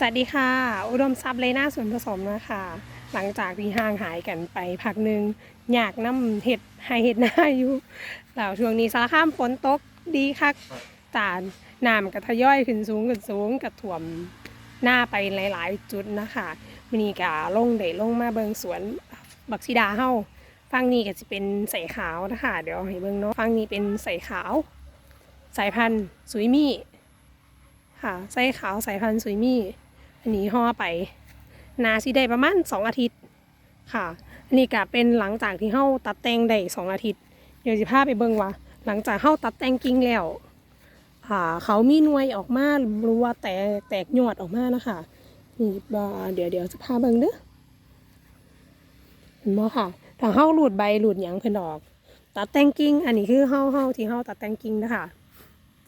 สวัสดีค่ะ อุดมทรัพย์เลยหน้าส่วนผสมนะคะ หลังจากที่ห่างหายกันไปพักหนึ่งอยากน้ำเห็ดให้เห็ดหน้าอยู่แล้วช่วงนี้สารข้ามฝนตกดีคักจานน้ำกระทย่อยขึ้นสูงขึ้นสูงกระถ่วมหน้าไปหลาย ๆ จุดนะคะมินีกาลงเดลงมาเบิงสวนบักซิดาเฮาฟังนี้ก็จะเป็นใส่ขาวนะคะเดี๋ยวให้เบิงเนาะฟังนี้เป็นใส่ขาว สายพันธุ์สุยมี่ค่ะใส่ขาวสายพันธุ์สุยมี่ อันนี้ห่อไป นาสิได้ประมาณสองอาทิตย์ค่ะ อันนี้ก็เป็นหลังจากที่เฮาตัดแต่งได้สองอาทิตย์ เดี๋ยวสิพาไปเบิ่งว่า หลังจากเฮาตัดแต่งกิ่งแล้วอ่าเขามีหน่วยออกมาหรือว่าแตกแตกยอดออกมานะคะนี่บ่เดี๋ยวเดี๋ยวจะพาเบิ่งเด้อเห็นบ่ค่ะถ้าเฮาหลุดใบหลุดหยังเพิ่นออก ตัดแต่งกิ่งอันนี้คือเฮาเฮาที่เฮาตัดแต่งกิ่งนะคะ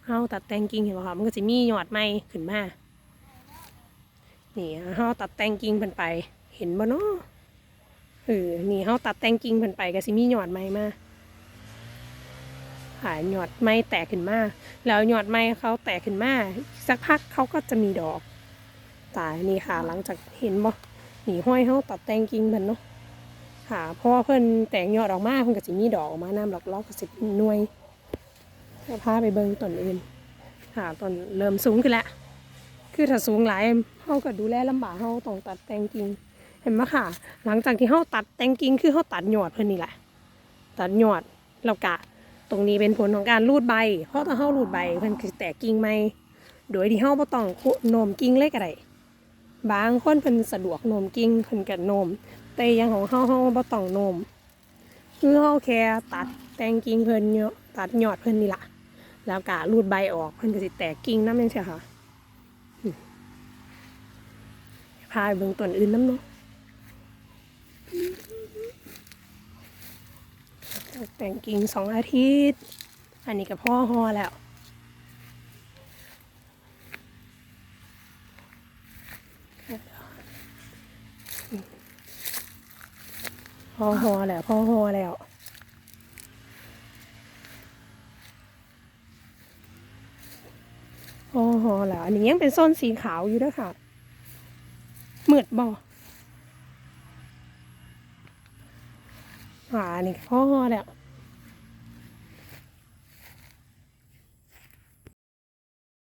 เฮาตัดแต่งกิ่งเห็นบ่คะมันก็สิมียอดใหม่ขึ้นมา นี่เฮาตัดแต่งกิ่งเพิ่นไป เห็นบ่เนาะเออนี่เฮาตัดแต่งกิ่งเพิ่นไปก็สิมีหยอดใหม่มาหายยอดใหม่แตกขึ้นมา แล้วยอดใหม่เขาแตกขึ้นมา สักพักเขาก็จะมีดอกตายนี่ค่ะ หลังจากเห็นบ่นี่ห้อยเฮาตัดแต่งกิ่งเพิ่นเนาะค่ะเพราะว่าเพิ่นแตกยอดออกมาเพิ่นก็สิมีดอกออกมานํหลอกๆก็สิหน่วยจะพาไปเบิ่งต้นอื่นค่ะต้นเริ่มสูงขึ้นแล้ว คือถ้าสูงหลายเฮาก็ดูแลลำบากเฮาต้องตัดแต่งกิ่งเห็นไหมค่ะ หลังจากที่เฮาตัดแต่งกิ่งคือเฮาตัดยอดเพิ่นนี่แหละ ตัดยอดแล้วกะ ตรงนี้เป็นผลของการรูดใบ เพราะถ้าเฮารูดใบเพิ่นคือแตกกิ่งใหม่โดยที่เฮาบ่ต้องโนมกิ่งเล็กอะไรบางคนเพิ่นสะดวกโนมกิ่งเพิ่นก็โนม แต่อยังของเฮาเฮาบ่ต้องโนมคือเฮาแค่ตัดแต่งกิ่งเพิ่นเนาะตัดยอดเพิ่นนี่ล่ะ แล้วกะรูดใบออกเพิ่นก็สิแตกกิ่งนำจังซี่ค่ะ พาไปเบิ่งต้นอื่นน้ำเนาะแต่งกิ่งสองอาทิตย์ อันนี้กับพ่อฮอแล้วพ่อฮอแล้วพ่อฮอแล้วพ่อฮอแล้ว อันนี้ยังเป็นส้นสีขาวอยู่ด้วยค่ะ มืดบ่อ่านี่พ่อแล้ว